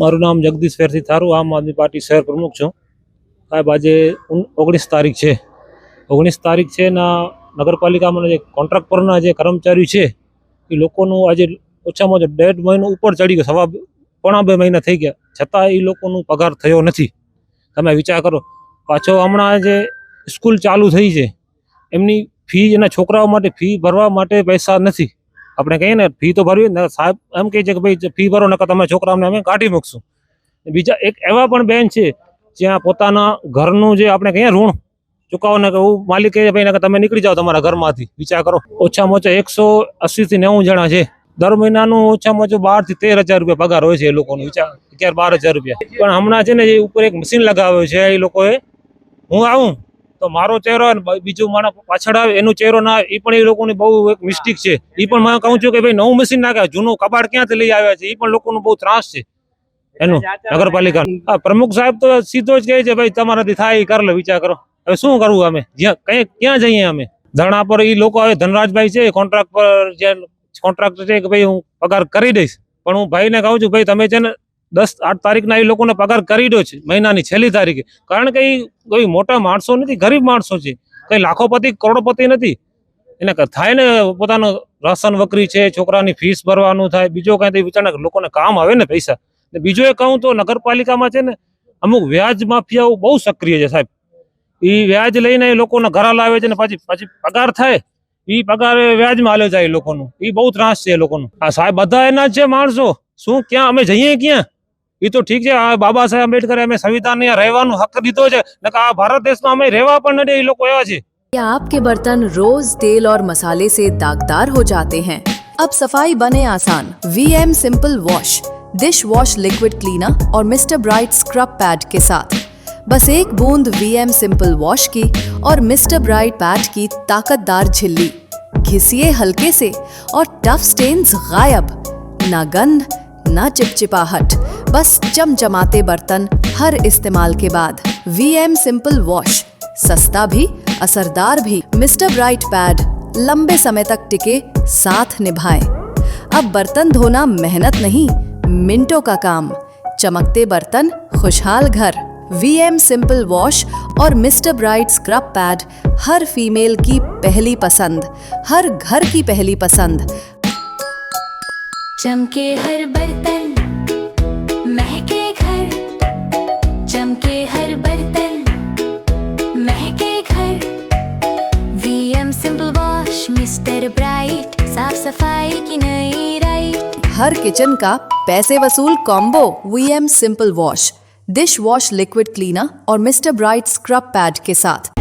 મારું નામ જગદીશ ફેરથી થારું, આમ આદમી પાર્ટી શહેર પ્રમુખ છું. સાહેબ, આજે ઓગણીસ તારીખ છે. ઓગણીસ તારીખ છે ના નગરપાલિકામાં જે કોન્ટ્રાક્ટ પરના જે કર્મચારીઓ છે, એ લોકોનું આજે ઓછામાં ઓછા દોઢ મહિનો ઉપર ચડી ગયો. સવા પોણા બે મહિના થઈ ગયા. છતાં એ લોકોનું પગાર થયો નથી. તમે વિચાર કરો, પાછો હમણાં જે સ્કૂલ ચાલુ થઈ છે, એમની ફી એના છોકરાઓ માટે ફી ભરવા માટે પૈસા નથી. આપણે કહીએ ને, ફી તો ભરવી ને, સાહેબ એમ કહે છે કે ભાઈ, ફી ભરો, નકર તમે છોકરાઓને અમે કાઢી મૂકશું. બીજા એક એવા પણ બેન છે, જ્યાં પોતાના ઘરનું જે આપણે કહીએ ઋણ ચૂકવો ને કે હું માલિક કહે ભાઈ, નકર તમે નીકળી જાઓ તમારા ઘરમાંથી. વિચાર કરો, ઓછામાં ઓછા એકસો અસીથી નેવું જણા છે. દર મહિનાનું ઓછામાં ઓછું બારથી તેર હજાર રૂપિયા પગાર હોય છે એ લોકોનો, વિચાર, અગિયાર બાર હજાર રૂપિયા. પણ હમણાં છે ને, જે ઉપર એક મશીન લગાવ્યો છે, એ લોકોએ, હું આવું તો મારો ચહેરો બીજું માણસ પાછળ આવે એનો ચહેરો ના એ પણ એ લોકોની બહુ એક મિસ્ટેક છે. એ પણ મને કહું છું કે ભાઈ નવું મશીન નાખે જૂનું કબાડ ક્યાંથી લઈ આવ્યા છે? એ પણ લોકોનો બહુ ત્રાસ છે. એનું નગરપાલિકા. પ્રમુખ સાહેબ તો સીધો જ કહે છે ભાઈ તમારાથી થાય એ કર લો વિચાર કરો. હવે શું કરવું અમે? જ્યાં કઈ ક્યાં જઈએ અમે? ધરણા પર એ લોકો હવે ધનરાજભાઈ છે કોન્ટ્રાક્ટ પર જે કોન્ટ્રાક્ટર છે કે ભાઈ હું પગાર કરી દઈશ. પણ હું ભાઈને કહું છું ભાઈ તમે છે ને દસ આઠ તારીખના એ લોકોને પગાર કરી દો છે, મહિનાની છેલ્લી તારીખે. કારણ કે એ કોઈ મોટા માણસો નથી, ગરીબ માણસો છે. કંઈ લાખોપતિ, કરોડોપતિ નથી. એને થાય ને પોતાનું રાશન વકરી છે, છોકરાની ફીસ ભરવાનું થાય, બીજો કાંઈ બિચારા લોકોને કામ આવે ને પૈસા. ને બીજું એ કહું તો નગરપાલિકામાં છે ને, અમુક વ્યાજ માફિયાઓ બહુ સક્રિય છે સાહેબ. એ વ્યાજ લઈને એ લોકોના ઘરા લાવે છે ને પછી પછી પગાર થાય. એ પગાર વ્યાજમાં હાલ્યો જાય એ લોકોનું. એ બહુ ત્રાસ છે એ લોકોનું. આ સાહેબ બધા એના છે માણસો. શું, ક્યાં, અમે જઈએ ક્યાં? એ તો ઠીક છે આ બાબા સાહેબ આંબેડકરે અમે સંવિધાન રહેવાનો હક દીધો છે નકર આ ભારત દેશમાં અમે રહેવા પણ નથી એ લોકો એવા છે क्या आपके बर्तन रोज तेल और मसाले से दागदार हो जाते हैं अब सफाई बने आसान Vim simple wash dish wash liquid cleaner और मिस्टर ब्राइट स्क्रब पैड के साथ बस एक बूंद वी एम सिंपल वॉश की और मिस्टर ब्राइट पैड की ताकतदार झिल्ली घिसिए हल्के से और टफ स्टेन्स गायब ना गंध ना चिपचिपाहट बस चमचमाते बर्तन हर इस्तेमाल के बाद। वी एम सिंपल वॉश सस्ता भी, असरदार भी। मिस्टर ब्राइट पैड लंबे समय तक टिके, साथ निभाए। अब बर्तन धोना मेहनत नहीं, मिनटों का काम। चमकते बर्तन, खुशहाल घर। वी एम सिंपल वॉश और मिस्टर ब्राइट स्क्रब पैड हर फीमेल की पहली पसंद, हर घर की पहली पसंद। चमके हर बर्तन सिंपल वॉश मिस्टर ब्राइट साफ़ सफ़ाई की नई राइट हर किचन का पैसे वसूल combo V M simple wash dish wash liquid cleaner और मिस्टर ब्राइट स्क्रब पैड के साथ।